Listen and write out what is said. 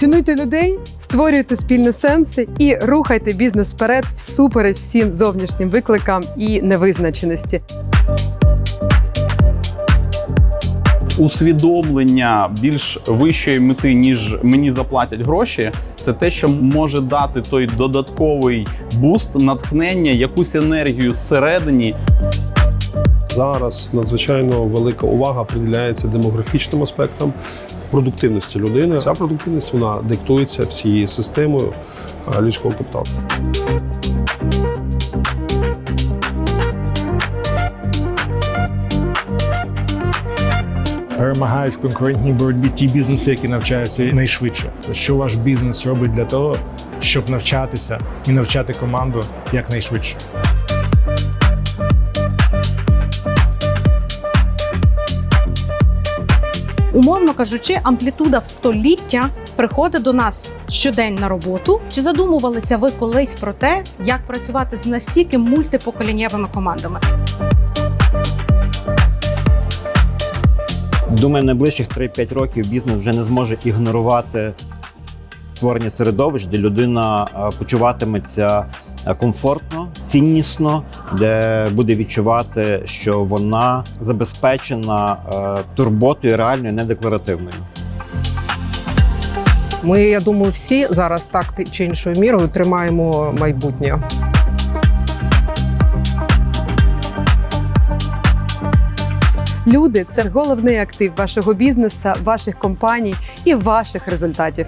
Чуйте людей, створюйте спільні сенси і рухайте бізнес вперед всупереч всім зовнішнім викликам і невизначеності. усвідомлення більш вищої мети, ніж мені заплатять гроші, це те, що може дати той додатковий буст, натхнення, якусь енергію зсередині. Зараз надзвичайно велика увага приділяється демографічним аспектам продуктивності людини. Ця продуктивність вона диктується всією системою е, людського капіталу. перемагають в конкурентній боротьбі ті бізнеси, які навчаються найшвидше. Що ваш бізнес робить для того, щоб навчатися і навчати команду якнайшвидше? Умовно кажучи, амплітуда в століття приходить до нас щодень на роботу. Чи задумувалися ви колись про те, як працювати з настільки мультипоколіннєвими командами? Думаю, найближчих 3-5 років бізнес вже не зможе ігнорувати створення середовищ, де людина е, почуватиметься е, комфортно, ціннісно, де буде відчувати, що вона забезпечена е, турботою реальною, не декларативною. Ми, я думаю, всі зараз так чи іншою мірою тримаємо майбутнє. Люди це головний актив вашого бізнесу, ваших компаній і ваших результатів.